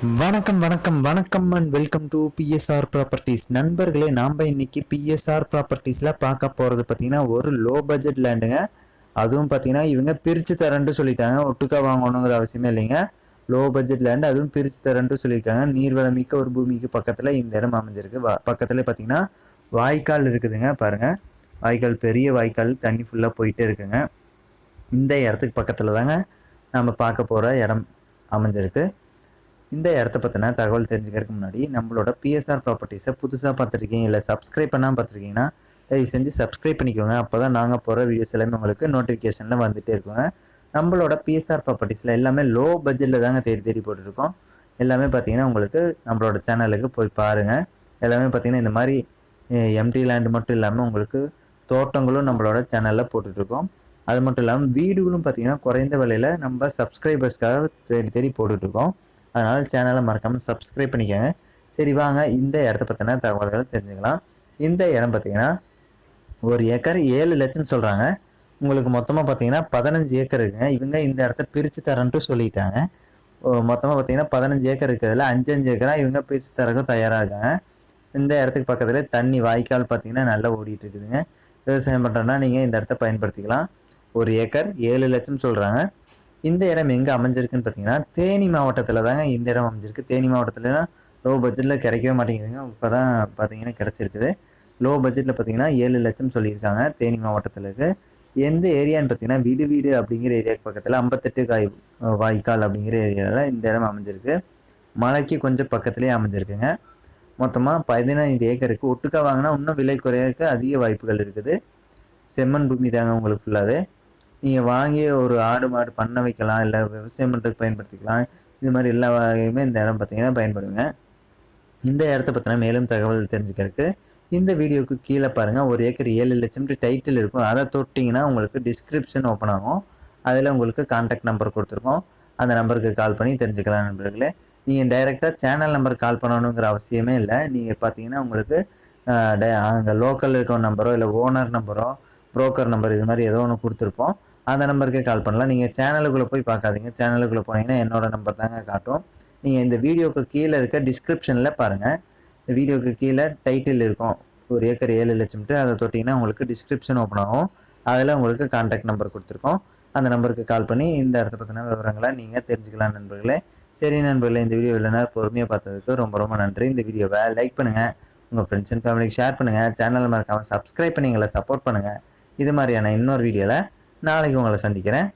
வணக்கம் வணக்கம் வணக்கம் and welcome to BSR properties நண்பர்களே நாம் இன்னைக்கு பிஎஸ்ஆர் ப்ராப்பர்ட்டிஸில் பார்க்க போகிறது பார்த்தீங்கன்னா ஒரு லோ பட்ஜெட் லேண்டுங்க அதுவும் பார்த்தீங்கன்னா இவங்க பிரித்து தரேன்ட்டு சொல்லிட்டாங்க. ஒட்டுக்கா வாங்கணுங்கிற அவசியமே இல்லைங்க. லோ பட்ஜெட் லேண்டு அதுவும் பிரித்து தரேன்ட்டு சொல்லியிருக்காங்க. நீர்வளமிக்க ஒரு பூமிக்கு பக்கத்தில் இந்த இடம் அமைஞ்சிருக்கு. வா பக்கத்தில் பார்த்தீங்கன்னா வாய்க்கால் இருக்குதுங்க பாருங்கள் வாய்க்கால் பெரிய வாய்க்கால் தண்ணி ஃபுல்லாக போயிட்டே இருக்குங்க. இந்த இடத்துக்கு பக்கத்தில் தாங்க நம்ம பார்க்க போகிற இடம் அமைஞ்சிருக்கு. இந்த இடத்த பற்றின தகவல் தெரிஞ்சுக்கிறதுக்கு முன்னாடி நம்மளோட பிஎஸ்ஆர் ப்ராப்பர்ட்டிஸை புதுசாக பார்த்துருக்கீங்க இல்லை சப்ஸ்கிரைப் பண்ணால் பார்த்துருக்கீங்கன்னா தயவு செஞ்சு சப்ஸ்கிரைப் பண்ணிக்கோங்க. அப்போ தான் நாங்கள் போகிற வீடியோஸ் எல்லாமே உங்களுக்கு நோட்டிஃபிகேஷனில் வந்துகிட்டே இருக்குங்க. நம்மளோட பிஎஸ்ஆர் ப்ராப்பர்ட்டிஸில் எல்லாமே லோ பட்ஜெட்டில் தாங்க தேடி தேடி போட்டுருக்கோம். எல்லாமே பார்த்தீங்கன்னா உங்களுக்கு நம்மளோட சேனலுக்கு போய் பாருங்கள் எல்லாமே பார்த்தீங்கன்னா இந்த மாதிரி எம்டி லேண்டு மட்டும் இல்லாமல் உங்களுக்கு தோட்டங்களும் நம்மளோட சேனலில் போட்டுட்ருக்கோம். அது மட்டும் இல்லாமல் வீடுகளும் பார்த்தீங்கன்னா குறைந்த விலையில் நம்ம சப்ஸ்கிரைபர்ஸ்க்காக தேடி தேடி போட்டுட்ருக்கோம். அதனால் சேனலை மறக்காமல் சப்ஸ்கிரைப் பண்ணிக்கோங்க. சரி வாங்க. இந்த இடத்த பற்றின தகவல்களை தெரிஞ்சுக்கலாம். இந்த இடம் பார்த்தீங்கன்னா ஒரு ஏக்கர் ஏழு லட்சம் சொல்கிறாங்க உங்களுக்கு மொத்தமாக பார்த்தீங்கன்னா பதினஞ்சு ஏக்கர் இருக்குங்க. இவங்க இந்த இடத்த பிரித்து தரேன்ட்டு சொல்லிட்டாங்க. மொத்தமாக பார்த்தீங்கன்னா பதினஞ்சு ஏக்கர் இருக்கிறதுல அஞ்சு அஞ்சு ஏக்கராக இவங்க பிரித்து தரக்கும் தயாராக இருக்காங்க. இந்த இடத்துக்கு பக்கத்தில் தண்ணி வாய்க்கால் பார்த்தீங்கன்னா நல்லா ஓடிட்டு இருக்குதுங்க. விவசாயம் பண்ணுறோன்னா நீங்கள் இந்த இடத்த பயன்படுத்திக்கலாம். ஒரு ஏக்கர் ஏழு லட்சம் சொல்கிறாங்க இந்த இடம் எங்கே அமைஞ்சிருக்குன்னு பார்த்தீங்கன்னா தேனி மாவட்டத்தில் தாங்க இந்த இடம் அமைஞ்சிருக்கு. தேனி மாவட்டத்தில்னா லோ பட்ஜெட்டில் கிடைக்கவே மாட்டேங்குதுங்க. இப்போ தான் பார்த்தீங்கன்னா கிடச்சிருக்குது. லோ பட்ஜெட்டில் பார்த்தீங்கன்னா ஏழு லட்சம் சொல்லியிருக்காங்க தேனி மாவட்டத்தில் இருக்கு எந்த ஏரியான்னு பார்த்தீங்கன்னா வீடு வீடு அப்படிங்கிற ஏரியாவுக்கு பக்கத்தில் ஐம்பத்தெட்டு காய் வாய்க்கால் அப்படிங்கிற ஏரியாவில் இந்த இடம் அமைஞ்சிருக்கு. மலைக்கு கொஞ்சம் பக்கத்துலேயே அமைஞ்சிருக்குங்க. மொத்தமாக பதினைந்து ஏக்கருக்கு ஒட்டுக்கா வாங்கினா இன்னும் விலை குறையறதுக்கு அதிக வாய்ப்புகள் இருக்குது. செம்மண் பூமி தாங்க உங்களுக்கு ஃபுல்லாகவே நீங்கள் வாங்கி ஒரு ஆடு மாடு பண்ண வைக்கலாம் இல்லை விவசாயம் பண்ணுறதுக்கு பயன்படுத்திக்கலாம். இது மாதிரி எல்லா வகையுமே இந்த இடம் பார்த்தீங்கன்னா பயன்படுங்க. இந்த இடத்த பற்றின மேலும் தகவல் தெரிஞ்சுக்கிறதுக்கு இந்த வீடியோவுக்கு கீழே பாருங்கள் ஒரு ஏக்கர் ஏழு லட்சம் டைட்டில் இருக்கும். அதை தொட்டிங்கன்னா உங்களுக்கு டிஸ்கிரிப்ஷன் ஓப்பன் ஆகும். அதில் உங்களுக்கு கான்டாக்ட் நம்பர் கொடுத்துருக்கோம். அந்த நம்பருக்கு கால் பண்ணி தெரிஞ்சுக்கலாம் நண்பர்களே. நீங்கள் டைரெக்டாக சேனல் நம்பர் கால் பண்ணணுங்கிற அவசியமே இல்லை. நீங்கள் பார்த்தீங்கன்னா உங்களுக்கு அங்கே லோக்கலில் இருக்கிற நம்பரோ இல்லை ஓனர் நம்பரோ புரோக்கர் நம்பர் இது மாதிரி ஏதோ ஒன்று கொடுத்துருப்போம். அந்த நம்பருக்கே கால் பண்ணலாம். நீங்கள் சேனலுக்குள்ளே போய் பார்க்காதீங்க. சேனலுக்குள்ளே போனீங்கன்னா என்னோடய நம்பர் தாங்க காட்டும். நீங்கள் இந்த வீடியோவுக்கு கீழே இருக்க டிஸ்கிரிப்ஷனில் பாருங்கள் இந்த வீடியோவுக்கு கீழே டைட்டில் இருக்கும். ஒரு ஏக்கர் ஏழு லட்சம்ட்டு அதை தொட்டிங்கன்னா உங்களுக்கு டிஸ்கிரிப்ஷன் ஓப்பன் ஆகும். அதில் உங்களுக்கு கான்டாக்ட் நம்பர் கொடுத்துருக்கோம். அந்த நம்பருக்கு கால் பண்ணி இந்த இடத்த பற்றின விவரங்களை நீங்கள் தெரிஞ்சுக்கலாம் நண்பர்களே. சரி நண்பர்களே இந்த வீடியோ இல்லை நேரம் பொறுமையாக பார்த்ததுக்கு ரொம்ப ரொம்ப நன்றி. இந்த வீடியோவை லைக் பண்ணுங்கள் உங்கள் ஃப்ரெண்ட்ஸ் அண்ட் ஃபேமிலிக்கு ஷேர் பண்ணுங்கள் சேனல் மறக்காமல் சப்ஸ்கிரைப் பண்ணி எங்களை சப்போர்ட் பண்ணுங்கள் இது மாதிரியான இன்னொரு வீடியோவில் நாளைக்கு உங்களை சந்திக்கிறேன்.